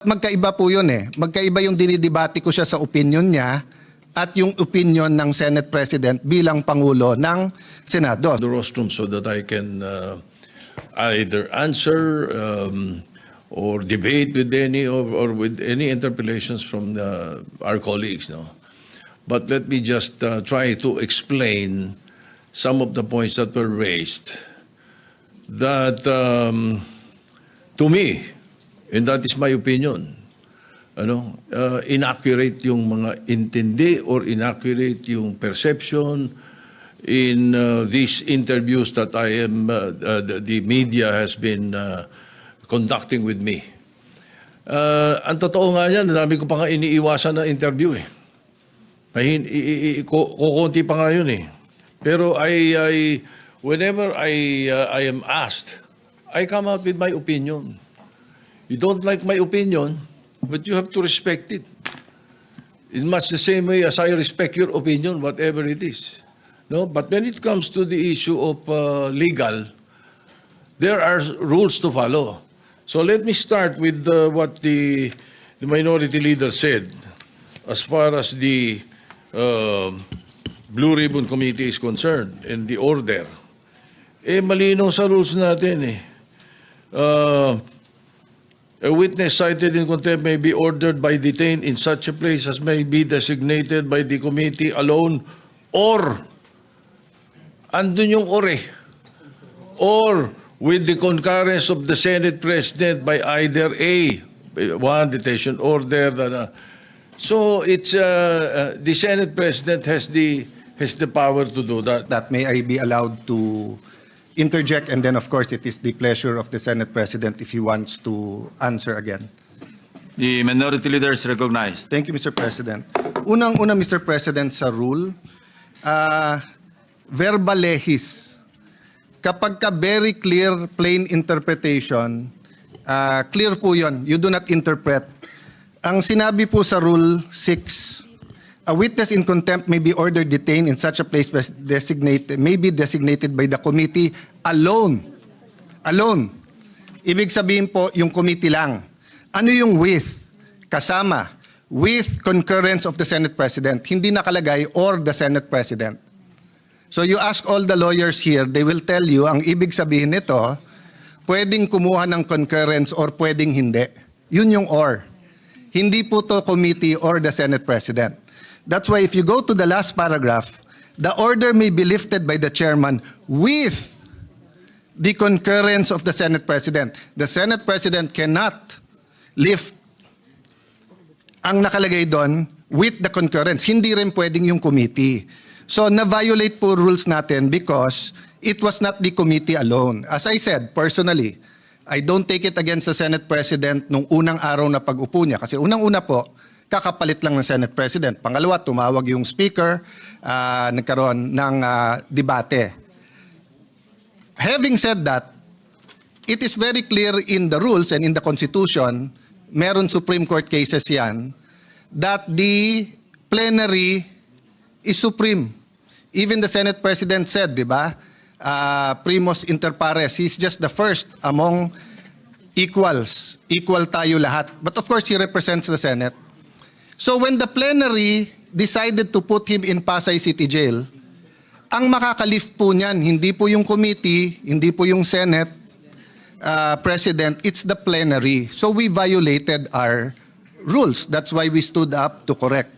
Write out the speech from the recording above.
Magkaiba po yun eh. Magkaiba yung dinidebate ko siya sa opinion niya at yung opinion ng Senate President bilang Pangulo ng Senado. the rostrum so that I can uh, either answer um, or debate with any or, or with any interpellations from the, our colleagues. No, but let me just uh, try to explain some of the points that were raised. That um, to me, and that is my opinion, ano, uh, inaccurate yung mga intindi or inaccurate yung perception in uh, these interviews that I am, uh, uh, the, the media has been uh, conducting with me. Uh, ang totoo nga yan, dami ko pa nga iniiwasan na interview eh. Mahin, i, i, i, kukunti pa nga yun eh. Pero I, I whenever I, uh, I am asked, I come out with my opinion. You don't like my opinion, but you have to respect it. In much the same way as I respect your opinion, whatever it is. No, but when it comes to the issue of uh, legal, there are rules to follow. So let me start with uh, what the, the minority leader said as far as the um Blue Ribbon Committee is concerned and the order. Eh, malinaw sa rules natin eh. Uh, A witness cited in contempt may be ordered by detained in such a place as may be designated by the committee alone or andun yung or eh. Or with the concurrence of the Senate President by either A, one detention order. uh, so it's uh, uh, the Senate President has the has the power to do that. That may I be allowed to interject and then of course it is the pleasure of the Senate President if he wants to answer again. The minority leader is recognized. Thank you, Mr. President. Unang-una, Mr. President, sa rule, ah, verba lehis. Kapag ka very clear, plain interpretation, ah, clear po yon. You do not interpret. Ang sinabi po sa Rule 6, a witness in contempt may be ordered detained in such a place designated, may be designated by the committee alone. Alone. Ibig sabihin po, yung committee lang. Ano yung with? Kasama. With concurrence of the Senate President. Hindi nakalagay or the Senate President. So you ask all the lawyers here, they will tell you, ang ibig sabihin nito, pwedeng kumuha ng concurrence or pwedeng hindi. Yun yung or. Hindi po to committee or the Senate President. That's why if you go to the last paragraph, the order may be lifted by the chairman with the concurrence of the Senate President. The Senate President cannot lift ang nakalagay doon with the concurrence. Hindi rin pwedeng yung committee. So na-violate po rules natin because it was not the committee alone. As I said, personally, I don't take it against the Senate President nung unang araw na pag-upo niya. Kasi unang-una po, kakapalit lang ng Senate President. Pangalawa, tumawag yung speaker, ah, nagkaroon ng ah, debate. Having said that, it is very clear in the rules and in the Constitution, meron Supreme Court cases yan, that the plenary is supreme. Even the Senate President said, di ba, uh, primos inter pares, he's just the first among equals. Equal tayo lahat. But of course, he represents the Senate. So when the plenary decided to put him in Pasay City Jail, ang makakalift po niyan, hindi po yung committee, hindi po yung Senate uh, President, it's the plenary. So we violated our rules. That's why we stood up to correct.